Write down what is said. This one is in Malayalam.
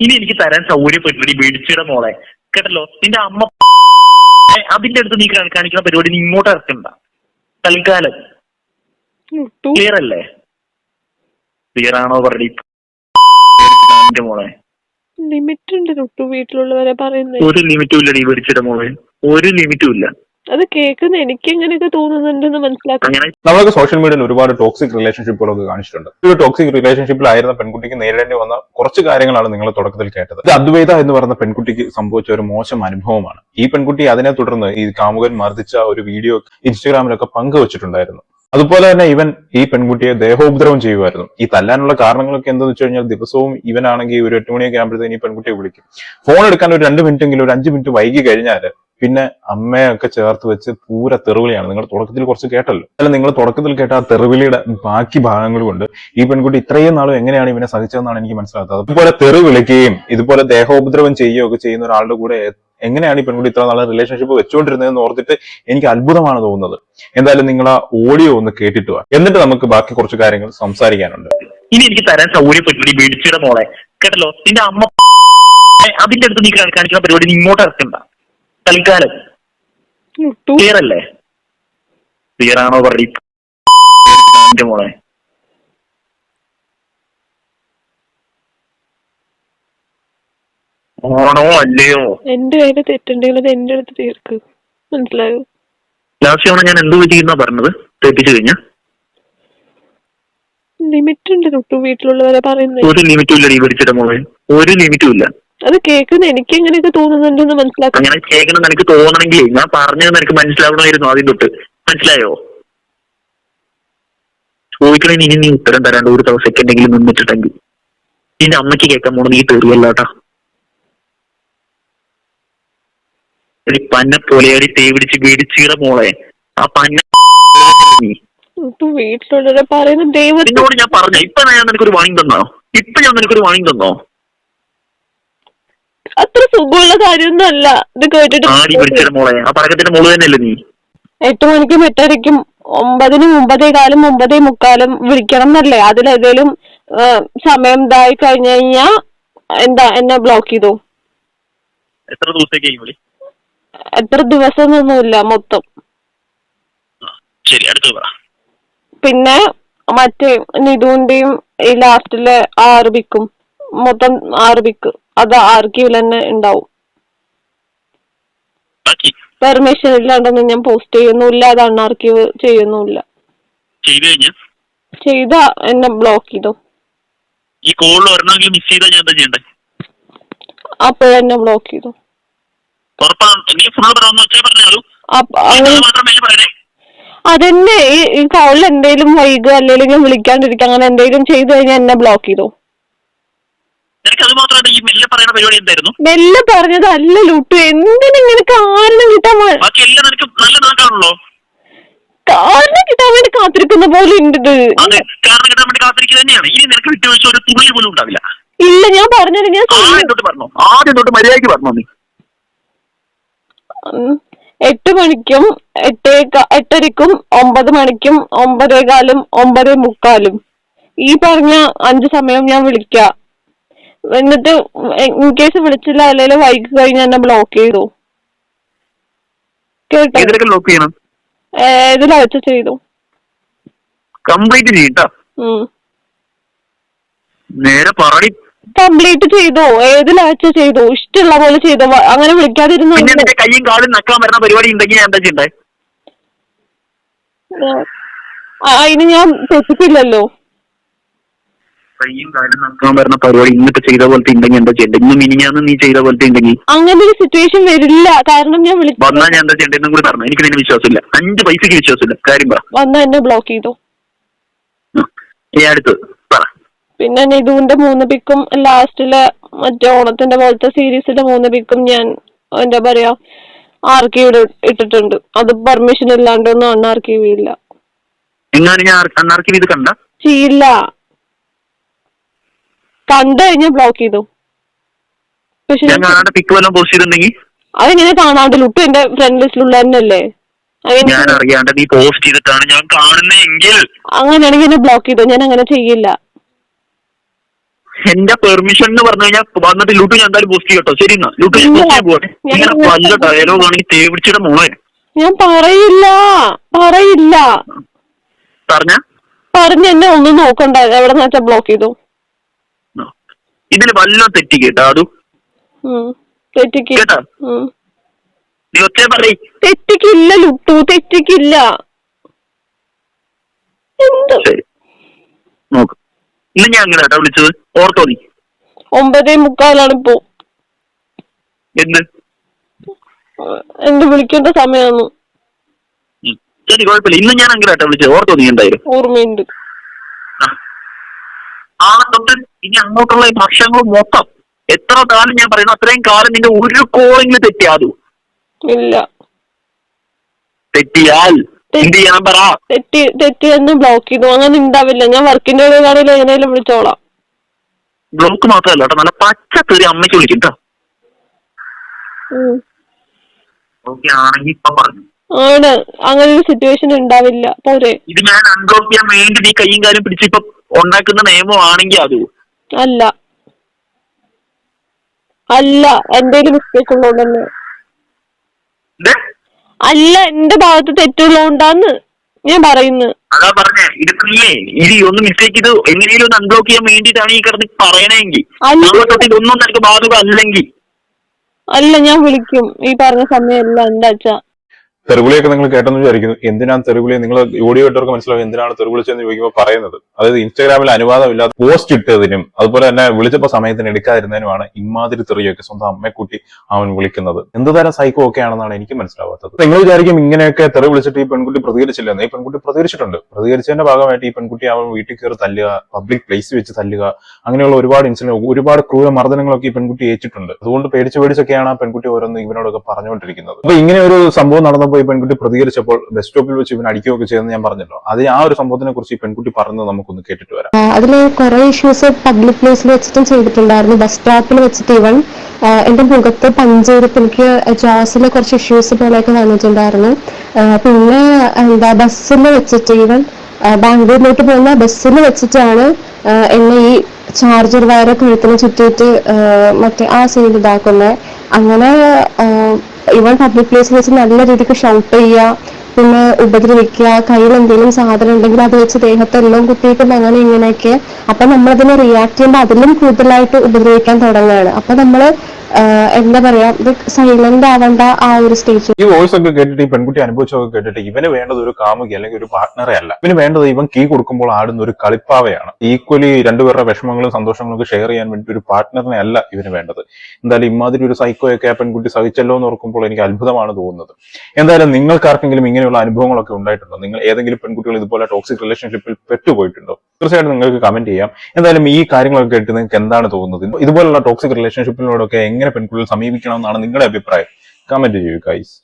ഇനി എനിക്ക് തരാൻ സൗകര്യപ്പെട്ടു ഈ വെടിച്ചിട മോളെ. കേട്ടല്ലോ? നിന്റെ അമ്മ അതിന്റെ അടുത്ത് നീ കാണി- കാണിക്കുന്ന പരിപാടി നീ ഇങ്ങോട്ട് ഇറക്കണ്ട. തൽക്കാലം. ക്ലിയർ അല്ലേ? ക്ലിയർ ആണോ പറയടി മോളെ. ലിമിറ്റ് ഉണ്ട് വീട്ടിലുള്ളവരെ പറയുന്നത് ഒരു ലിമിറ്റും ഇല്ലടി മേടിച്ചിട മോളെ. ഒരു ലിമിറ്റും ഇല്ല. അത് കേൾക്കുന്ന എനിക്ക് എങ്ങനെയൊക്കെ തോന്നുന്നുണ്ടെന്ന് മനസ്സിലാക്കാം നമ്മളൊക്കെ സോഷ്യൽ മീഡിയയിൽ ഒരുപാട് ടോക്സിക് റിലേഷൻഷിപ്പുകളൊക്കെ കാണിച്ചിട്ടുണ്ട്. ഒരു ടോക്സിക് റിലേഷൻഷിപ്പിലായിരുന്ന പെൺകുട്ടിക്ക് നേരിടേണ്ടി വന്ന കുറച്ച് കാര്യങ്ങളാണ് നിങ്ങൾ തുടക്കത്തിൽ കേട്ടത്. ഇത് അദ്വൈത എന്ന് പറയുന്ന പെൺകുട്ടിക്ക് സംഭവിച്ച ഒരു മോശം അനുഭവമാണ്. ഈ പെൺകുട്ടി അതിനെ തുടർന്ന് ഈ കാമുകൻ മർദ്ദിച്ച ഒരു വീഡിയോ ഇൻസ്റ്റഗ്രാമിലൊക്കെ പങ്കുവച്ചിട്ടുണ്ടായിരുന്നു. അതുപോലെ തന്നെ ഇവൻ ഈ പെൺകുട്ടിയെ ദേഹോപദ്രവം ചെയ്യുമായിരുന്നു. ഈ തല്ലാനുള്ള കാരണങ്ങളൊക്കെ എന്താന്ന് വെച്ച് കഴിഞ്ഞാൽ ദിവസവും ഇവനാണെങ്കിൽ ഒരു എട്ട് മണിയൊക്കെ ആകുമ്പോഴത്തേന് ഈ പെൺകുട്ടിയെ വിളിക്കും. ഫോൺ എടുക്കാൻ ഒരു രണ്ട് മിനിറ്റെങ്കിലും ഒരു അഞ്ച് മിനിറ്റ് വൈകി കഴിഞ്ഞാൽ പിന്നെ അമ്മയൊക്കെ ചേർത്ത് വെച്ച് പൂര തെറിവിളിയാണ്. നിങ്ങൾ തുടക്കത്തിൽ കുറച്ച് കേട്ടല്ലോ. അല്ല നിങ്ങൾ തുടക്കത്തിൽ കേട്ട ആ തെറിവിളിയുടെ ബാക്കി ഭാഗങ്ങൾ കൊണ്ട് ഈ പെൺകുട്ടി ഇത്രയും നാളും എങ്ങനെയാണ് ഇവനെ സഹിച്ചതെന്നാണ് എനിക്ക് മനസ്സിലാകുന്നത് അതുപോലെ തെറി വിളിക്കുകയും ഇതുപോലെ ദേഹോപദ്രവം ചെയ്യുകയോ ഒക്കെ ചെയ്യുന്ന ഒരാളുടെ കൂടെ എങ്ങനെയാണ് ഈ പെൺകുട്ടി ഇത്ര നാളെ റിലേഷൻഷിപ്പ് വെച്ചുകൊണ്ടിരുന്നതെന്ന് ഓർത്തിട്ട് എനിക്ക് അത്ഭുതമാണ് തോന്നുന്നത്. എന്തായാലും നിങ്ങൾ ആ ഓഡിയോ ഒന്ന് കേട്ടിട്ട് വാ. എന്നിട്ട് നമുക്ക് ബാക്കി കുറച്ച് കാര്യങ്ങൾ സംസാരിക്കാനുണ്ട്. ഇനി എനിക്ക് തരാൻ സൗകര്യപ്പെട്ടില്ല ഈ മോളെ. കേട്ടല്ലോ? നിന്റെ അമ്മ അതിന്റെ അടുത്ത് നീ കാണി- കാണിക്കുന്ന പരിപാടി ഇങ്ങോട്ട് ഇറക്കണ്ട തൽക്കാലം ക്ലിയർ അല്ലേ? ക്ലിയർ ആണോ എന്റെ മോളെ. ആണോ അല്ലയോ? എന്റെ കയ്യിൽ തെറ്റുണ്ടെങ്കിൽ അത് എന്റെ അടുത്ത് തീർക്ക്. മനസ്സിലായോ? ലാസ്റ്റ് തവണ ഞാൻ എന്ത് പറ്റിയെന്നാ പറഞ്ഞത്? തെറ്റിച്ചു കഴിഞ്ഞ? ലിമിറ്റ് ഉണ്ട് ലുട്ടു വീട്ടിലുള്ളവരെ പറയുന്നത് ഒരു ലിമിറ്റും ഇല്ല ഈ വെടിച്ചിട മോളെ. ഒരു ലിമിറ്റും ഇല്ല. അത് കേൾക്കുന്ന എനിക്ക് എങ്ങനെയൊക്കെ തോന്നുന്നുണ്ടെന്ന് മനസ്സിലാക്കാം അങ്ങനെ കേൾക്കണം നിനക്ക് തോന്നണമെങ്കിൽ ഞാൻ പറഞ്ഞത് നിനക്ക് മനസ്സിലാവണമായിരുന്നു ആദ്യം തൊട്ട്. മനസ്സിലായോ? ചോദിക്കണേ ഇനി നീ ഉത്തരം തരാണ്ട് ഒരു ദിവസം സെക്കൻഡെങ്കിലും നിന്നിട്ടുണ്ടെങ്കിൽ. നിന്റെ അമ്മയ്ക്ക് കേൾക്കാൻ പോണത് നീ തെറിയല്ലാട്ടാ. ഒരു പന്ന പൊലയാടി തേ പിടിച്ച് പിടിച്ചീറ മോളെ. ആ പന്ന നീ. ലുട്ടു വീട്ടിലുള്ളവരെ പറയുന്ന ദൈവത്തിന് നിന്നോട് ഞാൻ പറഞ്ഞ ഇപ്പൊ ഞാൻ നിനക്കൊരു വാണിംഗ് തന്നോ? ഇപ്പൊ ഞാൻ നിനക്കൊരു വാണിംഗ് തന്നോ? അത്ര സുഖമുള്ള കാര്യമൊന്നും അല്ല ഇത് കേട്ടിട്ട് ആടി മോളെ. ആ പഴക്കത്തിന്റെ മോൾ തന്നെയല്ലേ നീ? എട്ട് മണിക്കും എട്ടരയ്ക്കും ഒമ്പതിനും ഒമ്പതേ കാലും ഒമ്പതേ മുക്കാലും വിളിക്കണം എന്നല്ലേ. അതിലേതേലും സമയം ഇതായി കഴിഞ്ഞു കഴിഞ്ഞാ എന്താ എന്നെ ബ്ലോക്ക് ചെയ്തു? എത്ര ദിവസത്തേക്ക് വിളി എത്ര ദിവസം ഒന്നുമില്ല മൊത്തം ശരി അടുത്തത് പറ. പിന്നെ മറ്റേ നിധുവിന്റെയും ഈ ലാസ്റ്റിലെ ആറ് ബിക്കും മൊത്തം ആറ് ബിക്ക് അത് ആർക്കീവിൽ തന്നെ ഉണ്ടാവും പെർമിഷൻ ഇല്ലാണ്ടൊന്നും ഞാൻ പോസ്റ്റ് ചെയ്യുന്നില്ല അത് അൺആർക്കീവ് ചെയ്യുന്നില്ല. ചെയ്ത് എന്നെ ബ്ലോക്ക് ചെയ്തു. ഈ കോൾ വരണമെങ്കിൽ മിസ് ചെയ്താൽ ഞാൻ എന്താ ചെയ്യണ്ടേ? അപ്പോഴെന്നെ ബ്ലോക്ക് ചെയ്തു. അതെന്നെ ഈ ഈ കോളിൽ എന്തെങ്കിലും വൈകുക അല്ലെങ്കിൽ ഞാൻ വിളിക്കാണ്ടിരിക്കുക അങ്ങനെ എന്തെങ്കിലും ചെയ്തു കഴിഞ്ഞാൽ എന്നെ ബ്ലോക്ക് ചെയ്തു. നിനക്ക് അത് മാത്രമല്ല ഈ മെല്ലെ പറയുന്ന പരിപാടി എന്തായിരുന്നു? മെല്ലെ പറഞ്ഞതല്ല ലുട്ടു. എന്തിനിങ്ങനെ കാരണം കിട്ടാൻ ബാക്കി എല്ലാം നിനക്ക് നല്ല നാക്കാണല്ലോ. കാരണം കിട്ടാൻ വേണ്ടി കാത്തിരിക്കുന്ന പോലെ ഉണ്ട് അതെ കാരണം കിട്ടാൻ വേണ്ടി കാത്തിരിക്കുക തന്നെയാണ്. ഇനി നിനക്ക് വിട്ടുവീഴ്ച ഒരു തുള്ളി പോലും ഉണ്ടാവില്ല. ഇല്ല ഞാൻ പറഞ്ഞത് ഞാൻ ആദ്യം ചെയ്യും. തൊട്ട് പറഞ്ഞോ. ആദ്യം തൊട്ട് മര്യാദയ്ക്ക് പറഞ്ഞു നീ. എട്ട് മണിക്കും എട്ടേ എട്ടരക്കും ഒമ്പത് മണിക്കും ഒമ്പതേകാലും ഒമ്പതേ മുക്കാലും. ഈ പറഞ്ഞ അഞ്ച് സമയം ഞാൻ വിളിക്കാം. എന്നിട്ട് ഇൻ കേസ് വിളിച്ചില്ല അല്ലെങ്കിൽ വൈകി കഴിഞ്ഞാൽ എന്നെ ബ്ലോക്ക് ചെയ്തു. കേട്ടോ? ഏതിലൊക്കെ ലോക്ക് ചെയ്യണം? ഏതിലാ വെച്ച് ചെയ്തു. കംപ്ലീറ്റ് ചെയ്യട്ടാ? നേരെ പറടി കംപ്ലീറ്റ് ചെയ്തു. ഏതിലാ വെച്ച് ചെയ്തു? ഇഷ്ടമുള്ള പോലെ ചെയ്തു. വ- അങ്ങനെ വിളിക്കാതിരുന്നു പിന്നെ നിന്റെ കയ്യും കാലും നക്കാൻ വരുന്ന പരിപാടി ഉണ്ടെങ്കിൽ ഞാൻ എന്താ ചെയ്യണ്ടേ? അതിന് ഞാൻ തെറ്റിട്ടില്ലല്ലോ കയ്യും കാലും നക്കാൻ വരുന്ന പരിപാടി ഇന്നിപ്പോ ചെയ്ത പോലത്തെ ഉണ്ടെങ്കിൽ എന്താ ചെയ്യണ്ടേ? ഇന്ന് മിനിഞ്ഞാന്ന് നീ ചെയ്ത പോലത്തെ ഉണ്ടെങ്കിൽ അങ്ങനെ ഒരു സിറ്റുവേഷൻ വരില്ല. കാരണം ഞാൻ വിളിച്ചു വന്നാൽ ഞാൻ എന്താ ചെയ്യണ്ടെന്നും കൂടി പറഞ്ഞു. എനിക്ക് നിന്നെ വിശ്വാസമില്ല. അഞ്ച് പൈസക്ക് വിശ്വാസമില്ല. കാര്യം പറ. വന്ന എന്നെ ബ്ലോക്ക് ചെയ്തു? ഈ അടുത്ത് പറ. പിന്നെ നിധുവിന്റെ മൂന്ന് പിക്കും ലാസ്റ്റിലെ മറ്റേ ഓണത്തിന്റെ പോലത്തെ സീരീസിന്റെ മൂന്ന് പിക്കും ഞാൻ എന്താ പറയാ ആർക്കീവ് ഇട്ടിട്ടുണ്ട്. അത് പെർമിഷൻ ഇല്ലാണ്ടൊന്നും അണ്ണാർക്കീവ് ഇല്ല. എങ്ങാനും ഞാൻ അന്നാർക്കും ഇത് കണ്ട? ചെയ്യില്ല. കണ്ടു കഴിഞ്ഞാൽ ബ്ലോക്ക് ചെയ്തു. പക്ഷെ ഞാൻ കാണാണ്ട് പിക്ക് വല്ലതും പോസ്റ്റ് ചെയ്തിട്ടുണ്ടെങ്കിൽ? അതെങ്ങനെ കാണാണ്ട് ലുട്ടു എന്റെ ഫ്രണ്ട് ലിസ്റ്റിലുള്ള തന്നെയല്ലേ? ഞാൻ അറിയാണ്ട് നീ പോസ്റ്റ് ചെയ്തിട്ടാണ് ഞാൻ കാണുന്നെങ്കിൽ അങ്ങനെയാണെങ്കിൽ എന്നെ ബ്ലോക്ക് ചെയ്തു? ഞാൻ അങ്ങനെ ചെയ്യില്ല. എന്റെ പെർമിഷൻ എന്ന് പറഞ്ഞു കഴിഞ്ഞാൽ വന്നിട്ട് ലൂട്ട് ഞാൻ എന്തായാലും പോസ്റ്റ് ചെയ്യട്ടോ. ശരി എന്നാ. ലൂട്ട് ഞാൻ പോസ്റ്റ് പോകട്ടെ ഞാൻ- ഇങ്ങനെ വല്ല ഡയലോഗ് ആണെങ്കിൽ തേവിടിച്ചിട്ട് മോളെ. ഞാൻ പറയില്ല. പറയില്ല. പറഞ്ഞ. പറഞ്ഞ എന്നെ ഒന്നും നോക്കണ്ട. എവിടെ വെച്ചാ ബ്ലോക്ക് ചെയ്തു. ഇതിൽ വല്ല തെറ്റി കേട്ടോ അതു. കേട്ടോ. നീ ഒറ്റ പറ തെറ്റിക്കില്ല ലുട്ടു തെറ്റിക്കില്ല. എന്ത്? ശരി. നോക്ക്. ഇന്ന് ഞാൻ അങ്ങനെ കേട്ടോ വിളിച്ചത്. ഓർത്തോ നീ. ഒമ്പതേ മുക്കാലാണ് ഇപ്പോ. എന്ത് എന്ത് വിളിക്കേണ്ട സമയമാണ് ശരി കുഴപ്പമില്ല. ഇന്ന് ഞാൻ അങ്ങനെ കേട്ടോ വിളിച്ചത്. ഓർത്തോ നീ എന്തായാലും. ഓർമ്മയുണ്ട്. ആ തൊട്ട് ഇനി അങ്ങോട്ടുള്ള ഈ വർഷങ്ങൾ മൊത്തം എത്ര കാലം ഞാൻ പറയുന്നു അത്രയും കാലം നിന്റെ ഒരു കോളിംഗ് തെറ്റിയാതു ഇല്ല. തെറ്റിയാൽ എന്ത് ചെയ്യണം പറ. തെറ്റി തെറ്റി എന്ന് ബ്ലോക്ക് ചെയ്തു. അങ്ങനെ ഉണ്ടാവില്ല ഞാൻ വർക്കിന്റെ ഇടയിലാണെങ്കിൽ എങ്ങനെയാലും വിളിച്ചോളാം. ബ്ലോക്ക് മാത്രമല്ല കേട്ടോ. നല്ല പച്ച തെറി അമ്മയ്ക്ക് വിളിക്കും കേട്ടോ ഉം. ഓക്കെ ആണെങ്കിൽ ഇപ്പൊ പറഞ്ഞു. ആണ്. അങ്ങനെ ഒരു സിറ്റുവേഷൻ ഉണ്ടാവില്ല. പോരെ. ഇത് ഞാൻ അൺബ്ലോക്ക് ചെയ്യാൻ വേണ്ടി നീ കൈയും കാലും പിടിച്ച് ഇപ്പൊ ഉണ്ടാക്കുന്ന നിയമമാണെങ്കിൽ അത്. അല്ല. അല്ല. എന്റെ മിസ്റ്റേക്ക് ഉള്ളതുകൊണ്ടെന്ന് അല്ല എന്റെ ഭാഗത്ത് തെറ്റുള്ളതുകൊണ്ടാന്ന് ഞാൻ പറയുന്നു. അതാ പറഞ്ഞേ ഇത് നീയേ ഇത് ഒന്ന് മിസ്റ്റേക്ക് ഇത് എങ്ങനെയും ഒന്ന് അൺബ്ലോക്ക് ചെയ്യാൻ വേണ്ടിയിട്ടാണ് ഈ കിടന്ന് പറയണമെങ്കിൽ അല്ല. നാളെ തൊട്ട് ഇതൊന്നും നിനക്ക് ബാധക അല്ലെങ്കിൽ അല്ല ഞാൻ വിളിക്കും. ഈ പറഞ്ഞ സമയമല്ല എന്താ വെച്ചാ തെറുവിളിയൊക്കെ നിങ്ങൾ കേട്ടെന്ന് വിചാരിക്കുന്നു. എന്തിനാണ് തെറുകുളി നിങ്ങൾ ഓഡിയോ കേട്ടവർക്ക് മനസ്സിലാവും എന്തിനാണ് തെറുവിളിച്ചെന്ന് ചോദിക്കുമ്പോൾ പറയുന്നത്. അതായത് ഇൻസ്റ്റാഗ്രാമിൽ അനുവാദമില്ലാതെ പോസ്റ്റ് ഇട്ടതിനും അതുപോലെ തന്നെ വിളിച്ചപ്പോൾ സമയത്തിന് എടുക്കാതിരുന്നതിനുമാണ് ഇമാതിരി തെറിയൊക്കെ സ്വന്തം അമ്മയെക്കുട്ടി അവൻ വിളിക്കുന്നത്. എന്ത് തരം സൈക്കോ ഒക്കെ ആണെന്നാണ് എനിക്ക് മനസ്സിലാവാത്തത്. നിങ്ങൾ വിചാരിക്കും ഇങ്ങനെയൊക്കെ തെറി വിളിച്ചിട്ട് ഈ പെൺകുട്ടി പ്രതികരിച്ചില്ല ഈ പെൺകുട്ടി പ്രതികരിച്ചിട്ടുണ്ട്. പ്രതികരിച്ചതിന്റെ ഭാഗമായിട്ട് ഈ പെൺകുട്ടി അവൻ വീട്ടിൽ കയറി തല്ലുക പബ്ലിക് പ്ലേസ് വെച്ച് തല്ലുക അങ്ങനെയുള്ള ഒരുപാട് ഇൻസിഡന്റ് ഒരുപാട് ക്രൂര മർദ്ദനങ്ങളൊക്കെ ഈ പെൺകുട്ടി ഏറ്റിട്ടുണ്ട്. അതുകൊണ്ട് പേടിച്ച് പേടിച്ചൊക്കെയാണ് ആ പെൺകുട്ടി ഓരോന്ന് ഇവനോടൊക്കെ പറഞ്ഞുകൊണ്ടിരിക്കുന്നത്. അപ്പൊ ഇങ്ങനെ ഒരു സംഭവം നടന്നപ്പോൾ ഈ പെൺകുട്ടി പ്രതികരിച്ചപ്പോൾ ബസ് സ്റ്റോപ്പിൽ വെച്ച് ഇവൻ അടിക്കുകയൊക്കെ ചെയ്തെന്ന് ഞാൻ പറഞ്ഞല്ലോ. അത് ആ ഒരു സംഭവത്തിനെ കുറിച്ച് ഈ പെൺകുട്ടി പറഞ്ഞത് നമുക്കൊന്ന് കേട്ടിട്ട് വരാം. അതിൽ കുറെ ഇഷ്യൂസ് പബ്ലിക് പ്ലേസിൽ വെച്ചിട്ടും ചെയ്തിട്ടുണ്ടായിരുന്നു. ബസ് സ്റ്റോപ്പിൽ വെച്ചിട്ട് ഇവൻ എന്റെ മുഖത്ത് പഞ്ചേരത്ത് എനിക്ക് ജോസിൽ കുറച്ച് ഇഷ്യൂസ് പോലെയൊക്കെ വന്നിട്ടുണ്ടായിരുന്നു. പിന്നെ എന്താ ബസ്സിൽ വെച്ചിട്ട് ഇവൻ ബാംഗ്ലൂരിലോട്ട് പോകുന്ന ബസ്സിൽ വെച്ചിട്ടാണ് എന്നെ ഈ ചാർജർ വയറൊക്കെ കഴുത്തിന് ചുറ്റിയിട്ട് മറ്റേ ആ സീൻ ഇതാക്കുന്നത്. അങ്ങനെ ഇവൻ പബ്ലിക് പ്ലേസിൽ വെച്ച് നല്ല രീതിക്ക് ഷൗട്ട് ചെയ്യുക പിന്നെ ഉപദ്രവിക്കുക കയ്യിൽ എന്തെങ്കിലും സാധനം ഉണ്ടെങ്കിൽ അത് വെച്ച് ദേഹത്തെല്ലാം കുത്തിയിട്ടും അങ്ങനെ ഇങ്ങനെയൊക്കെ. അപ്പൊ നമ്മളതിനെ റിയാക്ട് ചെയ്യുമ്പോൾ അതിലും കൂടുതലായിട്ട് ഉപദ്രവിക്കാൻ തുടങ്ങുകയാണ്. അപ്പൊ നമ്മൾ ആഹ് എന്താ പറയാ ഇത് സൈലന്റ് ആവേണ്ട ആ ഒരു സ്റ്റേജ് ഈ വോയിസ് ഒക്കെ കേട്ടിട്ട് ഈ പെൺകുട്ടി അനുഭവിച്ചൊക്കെ കേട്ടിട്ട് ഇവന് വേണ്ടത് ഒരു കാമുകി അല്ലെങ്കിൽ ഒരു പാർട്ട്ണറെ അല്ല. ഇവന് വേണ്ടത് ഇവൻ കീ കൊടുക്കുമ്പോൾ ആടുന്ന ഒരു കളിപ്പാവയാണ്. ഈക്വലി രണ്ടുപേരുടെ വിഷമങ്ങളും സന്തോഷങ്ങളും ഒക്കെ ഷെയർ ചെയ്യാൻ വേണ്ടി ഒരു പാർട്ട്ണറിനെ അല്ല ഇവന് വേണ്ടത്. എന്തായാലും ഇമാതിരി ഒരു സൈക്കോയൊക്കെ ആ പെൺകുട്ടി സഹിച്ചല്ലോ എന്ന് ഓർക്കുമ്പോൾ എനിക്ക് അത്ഭുതമാണ് തോന്നുന്നത്. എന്തായാലും നിങ്ങൾക്ക് ആർക്കെങ്കിലും ഇങ്ങനെയുള്ള അനുഭവങ്ങളൊക്കെ ഉണ്ടായിട്ടുണ്ടോ? നിങ്ങൾ ഏതെങ്കിലും പെൺകുട്ടികൾ ഇതുപോലെ ടോക്സിക് റിലേഷൻഷിപ്പിൽ പെട്ടുപോയിട്ടുണ്ടോ? തീർച്ചയായിട്ടും നിങ്ങൾക്ക് കമന്റ് ചെയ്യാം. എന്തായാലും ഈ കാര്യങ്ങളൊക്കെ കേട്ട് നിങ്ങൾക്ക് എന്താണ് തോന്നുന്നത്? ഇതുപോലുള്ള ടോക്സിക് റിലേഷൻഷിപ്പിനോടൊക്കെ എങ്ങനെ പെൺകുട്ടികൾ സമീപിക്കണം എന്നാണ് നിങ്ങളുടെ അഭിപ്രായം. കമന്റ് ചെയ്യൂ ഗൈസ്